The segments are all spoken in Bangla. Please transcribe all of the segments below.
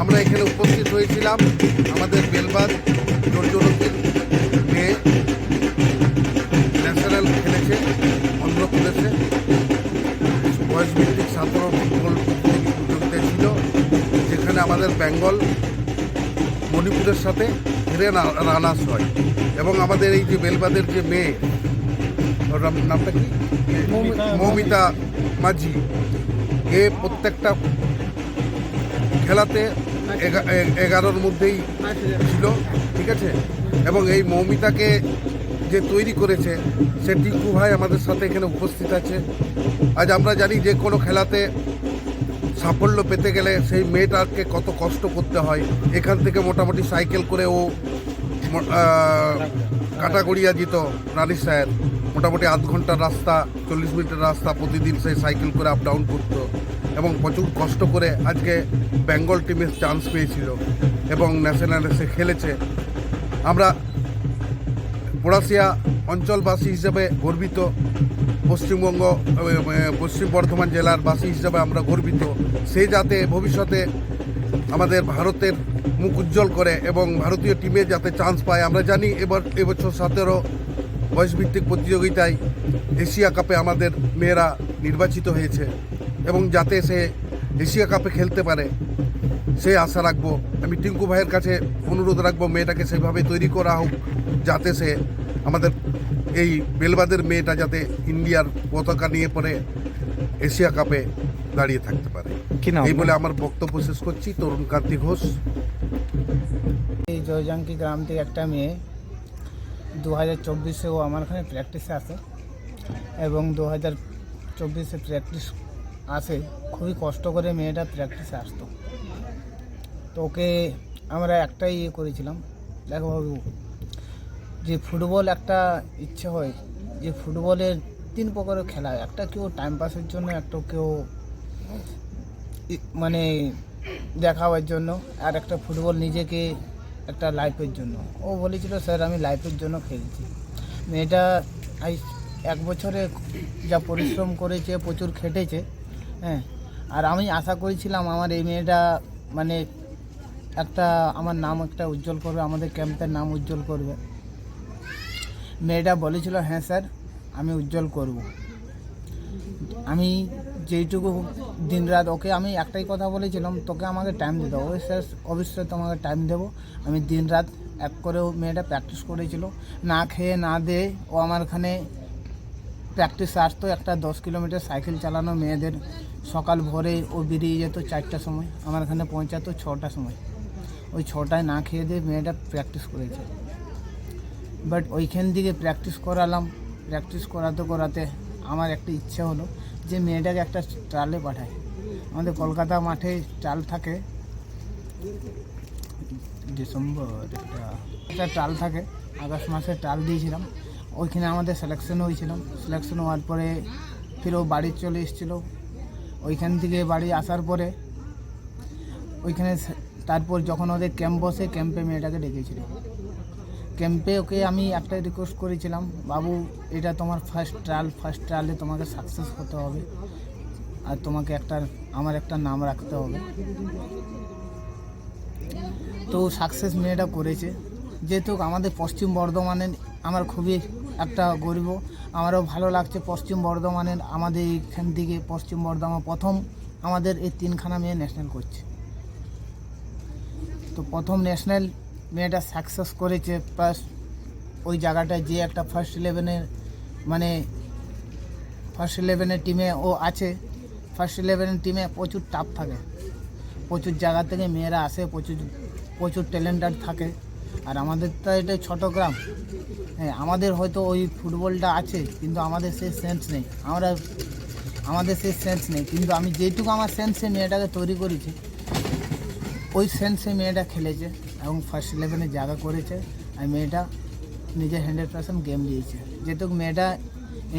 আমরা এখানে উপস্থিত হয়েছিলাম আমাদের বেলবাদ জর্জলতির মেয়ে ন্যাশনাল খেলেছে অন্ধ্রপ্রদেশে। বয়সভিত্তিক সাধারণ ফুটবল প্রতিযোগিতা ছিল, যেখানে আমাদের বেঙ্গল মণিপুরের সাথে হেরে রানার্স হয়। এবং আমাদের এই যে বেলবাদের যে মেয়ে ওর নামটা কি? মৌমিতা মাঝি। এ প্রত্যেকটা খেলাতে এগা- এগারোর মধ্যেই ছিল ঠিক আছে? এবং এই মৌমিতাকে যে তৈরি করেছে সে টিঙ্কু ভাই আমাদের সাথে এখানে উপস্থিত আছে। আজ আমরা জানি যে কোনো খেলাতে সাফল্য পেতে গেলে সেই মেয়েটাকে কত কষ্ট করতে হয়। এখান থেকে মোটামুটি সাইকেল করে ও কাটাগড়িয়া যেত রানী সাহেব মোটামুটি আধ ঘণ্টার রাস্তা, চল্লিশ মিনিটের রাস্তা প্রতিদিন সেই সাইকেল করে আপ ডাউন করতো এবং প্রচুর কষ্ট করে আজকে বেঙ্গল টিমের চান্স পেয়েছিল এবং ন্যাশনালে সে খেলেছে। আমরা পড়াশিয়া অঞ্চলবাসী হিসেবে গর্বিত, পশ্চিমবঙ্গ পশ্চিম বর্ধমান জেলার বাসী হিসেবে আমরা গর্বিত। সে যাতে ভবিষ্যতে আমাদের ভারতের মুখ উজ্জ্বল করে এবং ভারতীয় টিমে যাতে চান্স পায়, আমরা জানি এবার, এবছর সতেরো বয়সভিত্তিক প্রতিযোগিতায় এশিয়া কাপে আমাদের মেয়েরা নির্বাচিত হয়েছে এবং যাতে সে এশিয়া কাপে খেলতে পারে, সে আশা রাখব। আমি টিঙ্কু ভাইয়ের কাছে অনুরোধ রাখব, মেয়েটাকে সেভাবে তৈরি করা হোক, যাতে সে আমাদের এই বেলবাদের মেয়েটা যাতে ইন্ডিয়ার পতাকা নিয়ে পরে এশিয়া কাপে। দাঁড়িয়ে থাকতে পারে। এই বলে আমার বক্তব্য শেষ করছি। তরুণ কান্তি ঘোষ। এই জয়জাঙ্কি গ্রাম থেকে একটা মেয়ে দু হাজার চব্বিশে ও আমার এখানে প্র্যাকটিসে আসে এবং দু হাজার চব্বিশে প্র্যাকটিস আসে। খুবই কষ্ট করে মেয়েটা প্র্যাকটিসে আসতো। তো ওকে আমরা একটাই ইয়ে করেছিলাম। দেখো বাবু যে ফুটবল একটা ইচ্ছে হয় যে ফুটবলের তিন প্রকারের খেলা হয়। একটা কেউ টাইম পাসের জন্য একটা কেউ মানে দেখাবার জন্য আর একটা ফুটবল নিজেকে একটা লাইফের জন্য। ও বলেছিল, স্যার, আমি লাইফের জন্য খেলছি। মেয়েটা আই, এক বছরে যা পরিশ্রম করেছে, প্রচুর খেটেছে হ্যাঁ। আর আমি আশা করেছিলাম আমার এই মেয়েটা মানে একটা, আমার নাম একটা উজ্জ্বল করবে, আমাদের ক্যাম্পের নাম উজ্জ্বল করবে। মেয়েটা বলেছিল হ্যাঁ স্যার, আমি উজ্জ্বল করব। আমি যেইটুকু দিন রাত ওকে আমি একটাই কথা বলেছিলাম, তোকে আমাকে টাইম দিতে হবে। স্যার অবশ্যই তোমাকে টাইম দেবো। আমি দিনরাত এক করেও মেয়েটা প্র্যাকটিস করেছিল। না খেয়ে না দে ও আমার এখানে প্র্যাকটিস আসতো, একটা দশ কিলোমিটার সাইকেল চালানো মেয়েদের। সকাল ভোরে ও বেরিয়ে যেত চারটার সময়, আমার এখানে পৌঁছাতো ছটার সময়। ওই ছটায় না খেয়ে দিয়ে মেয়েটা প্র্যাকটিস করেছে। বাট ওইখান থেকে প্র্যাকটিস করালাম। প্র্যাকটিস করাতে করাতে আমার একটা ইচ্ছে হলো যে মেয়েটাকে একটা ট্রালে পাঠায় আমাদের কলকাতা মাঠে ট্রাল থাকে। ডিসেম্বর একটা ট্রাল থাকে। আগস্ট মাসে ট্রাল দিয়েছিলাম। ওইখানে আমাদের সিলেকশন হয়েছিলাম সিলেকশন হওয়ার পরে ফির ও বাড়ি চলে এসেছিল। ওইখান থেকে বাড়ি আসার পরে ওইখানে তারপর যখন ওদের ক্যাম্প বসে ক্যাম্পে মেয়েটাকে ডেকেছিল। ক্যাম্পে ওকে আমি একটাই রিকোয়েস্ট করেছিলাম, বাবু, এটা তোমার ফার্স্ট ট্রায়াল ফার্স্ট ট্রায়ালে তোমাকে সাকসেস হতে হবে। আর তোমাকে একটা, আমার একটা নাম রাখতে হবে। তো সাকসেস মেয়েটা করেছে। যেহেতু আমাদের পশ্চিম বর্ধমানের, আমার খুবই একটা গর্ব। আমারও ভালো লাগছে পশ্চিম বর্ধমানের, আমাদের এইখান থেকে পশ্চিম বর্ধমান প্রথম আমাদের এই তিনখানা মেয়ে ন্যাশনাল করছে। তো প্রথম ন্যাশনাল মেয়েটা সাকসেস করেছে প্লাস ওই জায়গাটায় যে একটা ফার্স্ট ইলেভেনের মানে ফার্স্ট ইলেভেনের টিমে ও আছে ফার্স্ট ইলেভেনের টিমে প্রচুর টাফ থাকে। প্রচুর জায়গা থেকে মেয়েরা আসে, প্রচুর প্রচুর ট্যালেন্টেড থাকে। আর আমাদের তো এটা ছোট গ্রাম। হ্যাঁ আমাদের হয়তো ওই ফুটবলটা আছে, কিন্তু আমাদের সেই সেন্স নেই। আমরা, আমাদের সেই সেন্স নেই। কিন্তু আমি যেটুকু আমার সেন্সে মেয়েটাকে তৈরি করেছি, ওই সেন্সে মেয়েটা খেলেছে। এবং ফার্স্ট ইলেভেনে জায়গা করেছে, আর মেয়েটা নিজের হান্ড্রেড পার্সেন্ট গেম দিয়েছে। যেহেতু মেয়েটা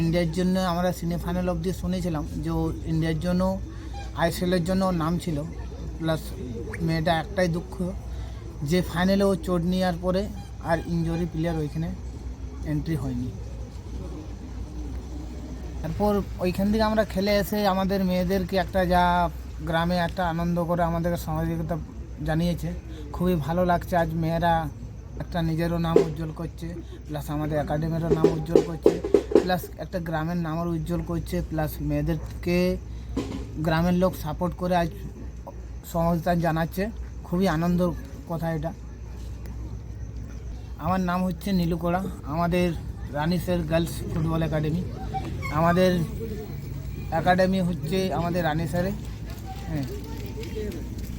ইন্ডিয়ার জন্য আমরা সেমিফাইনাল অবধি শুনেছিলাম যে ও ইন্ডিয়ার জন্য আইএসএলের জন্য নাম ছিল। প্লাস মেয়েটা একটাই দুঃখ, যে ফাইনালে ও চোট নেওয়ার পরে আর ইনজুরি প্লেয়ার ওইখানে এন্ট্রি হয়নি। তারপর ওইখান থেকে আমরা খেলে এসে আমাদের মেয়েদেরকে একটা যা গ্রামে একটা আনন্দ করে আমাদেরকে সহযোগিতা জানিয়েছে। খুবই ভালো লাগছে। আজ মেয়েরা একটা নিজেরও নাম উজ্জ্বল করছে প্লাস আমাদের একাডেমিরও নাম উজ্জ্বল করছে প্লাস একটা গ্রামের নামও উজ্জ্বল করছে প্লাস মেয়েদেরকে গ্রামের লোক সাপোর্ট করে আজ সহযোগিতা জানাচ্ছে। খুবই আনন্দ কথা এটা। আমার নাম হচ্ছে নীলুকোড়া, আমাদের রানিসের গার্লস ফুটবল একাডেমি আমাদের একাডেমি হচ্ছে আমাদের রানিসারে হ্যাঁ।